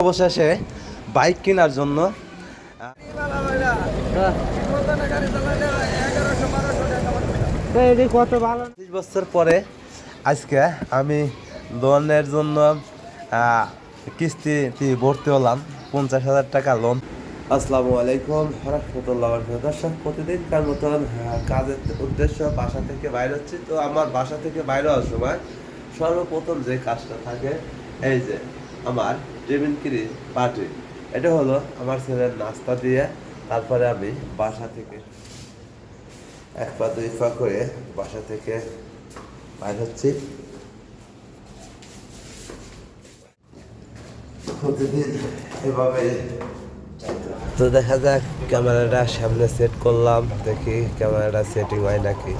অবশেষে বাইক কেনার জন্য কত ভালো বছর পরে আজকে আমি লোনের জন্য কিস্তি ভর্তি হলাম পঞ্চাশ হাজার টাকা লোন আসসালামু আলাইকুম রহমতুল্লাহ। দর্শক প্রতিদিনকার মতন কাজের উদ্দেশ্য বাসা থেকে বাইরে হচ্ছি তো আমার বাসা থেকে বাইরে হওয়ার সময় সর্বপ্রথম যে কাজটা থাকে এই যে আমার টেবিল কিরি? পার্টি এটা হলো আমার ছেলের নাস্তা দিয়ে তারপরে আমি বাসা থেকে এক পা দুই পা করে বাসা থেকে বাইর হচ্ছি। প্রতিদিন এভাবে তো দেখা যাক, ক্যামেরাটা সামনে সেট করলাম, দেখি ক্যামেরাটা সেটিং হয় নাকি।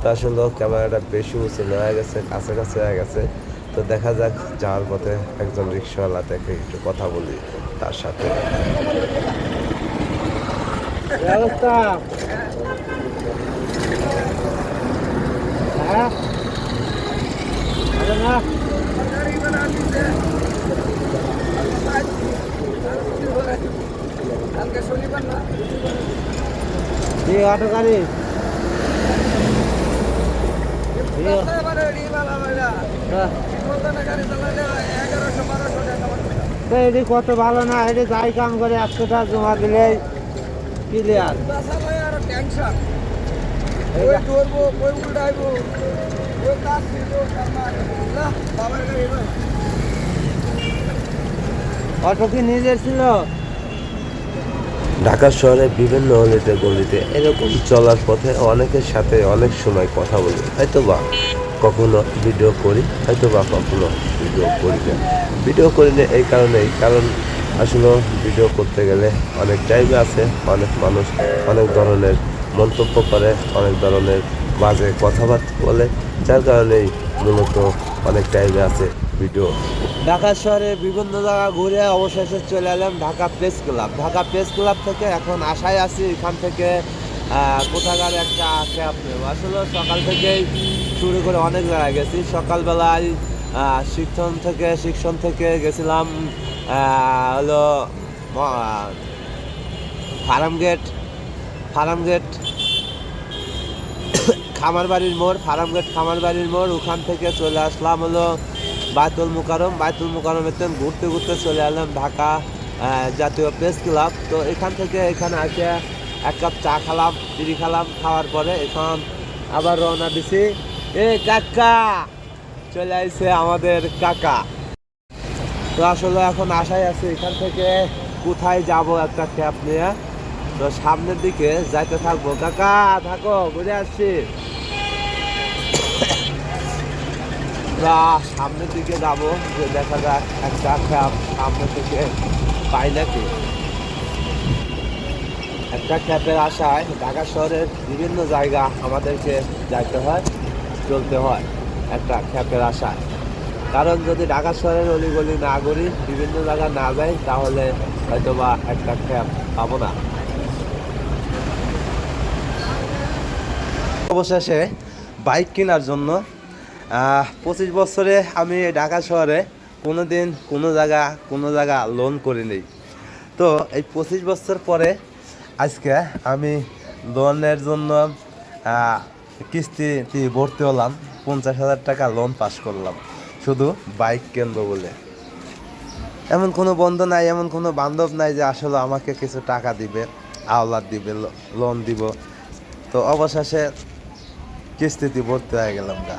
তো আসলে ক্যামেরাটা বেশি উঁচু হয়ে গেছে, কাছাকাছি হয়ে গেছে। তো দেখা যাক যাওয়ার পথে একজন রিক্সাওয়ালা দেখে একটু কথা বলি তার সাথে। ব্যবস্থা। আরে না। এই অটো গাড়ি। এই- হ্যাঁ। তো এটি কত ভালো না এটি যাই কাম করে একশো টাকা জমা দিলে ক্লিয়ার অটো কি নিজের ছিল? ঢাকা শহরে বিভিন্ন অলিতে গলিতে এরকম চলার পথে অনেকের সাথে অনেক সময় কথা বলি হয়তো বা? কখনো ভিডিও করি হয়তো বা কখনো ভিডিও করি না। ভিডিও করি না এই কারণেই, কারণ আসলে ভিডিও করতে গেলে অনেক টাইম আছে, অনেক মানুষ অনেক ধরনের মন্তব্য করে, অনেক ধরনের বাজে কথাবার্তা বলে, যার কারণেই মূলত অনেক টাইমে আছে ভিডিও ঢাকা শহরে বিভিন্ন জায়গা ঘুরে অবশেষে চলে এলাম Dhaka press club Dhaka press club থেকে এখন আশায় আছি এখান থেকে কোথাকার একটা ক্যাব নেব। আসলে সকাল থেকেই শুরু করে অনেক জায়গায় গেছি। সকালবেলায় শিক্ষণ থেকে শিক্ষণ থেকে গেছিলাম হলো ফার্ম গেট ফার্ম গেট খামার বাড়ির মোড়, ফার্ম গেট খামার বাড়ির মোড়, ওখান থেকে চলে আসলাম হলো বায়তুল মুকারম বায়তুল মুকারমের থেকে ঘুরতে ঘুরতে চলে এলাম ঢাকা জাতীয় প্রেস ক্লাব। তো এখান থেকে এখানে আসে এক কাপ চা খালাম, বিড়ি খালাম, খাওয়ার পরে এখন আবার রওনা দিছি। এ কাকা, চলে আসছে আমাদের কাকা। তো আসলে এখন আশায় আছে এখান থেকে কোথায় যাব একটা ক্যাব নিয়ে। তো সামনের দিকে যাইতে থাকব। কাকা, থাকো, ঘুরে আসছি। সামনের দিকে যাব, যে দেখা যাক একটা ক্যাব সামনে থেকে পাই নাকি। একটা ক্যাবের আশায় ঢাকা শহরের বিভিন্ন জায়গা আমাদেরকে যাইতে হয়। চলতে হয়, একটা ক্যাবের আশায় কারণ যদি ঢাকা শহরের অলিগলি না করি, বিভিন্ন জায়গা না যাই, তাহলে হয়তো বা একটা খ্যাপ পাবো না। অবশেষে বাইক কেনার জন্য পঁচিশ বছরে আমি ঢাকা শহরে কোনো দিন কোনো জায়গা কোনো জায়গা লোন করি করিনি। তো এই পঁচিশ বছর পরে আজকে আমি লোনের জন্য কিস্তি ভর্তি হলাম, পঞ্চাশ হাজার টাকা লোন পাস করলাম। শুধু বাইক কিনবো বলে। এমন কোনো বন্ধু নাই, এমন কোনো বান্ধব নাই যে আসলে আমাকে কিছু টাকা দিবে, আওলাদ দিবে লোন দিব। তো অবশেষে কিস্তিতে ভর্তি হয়ে গেলাম গা।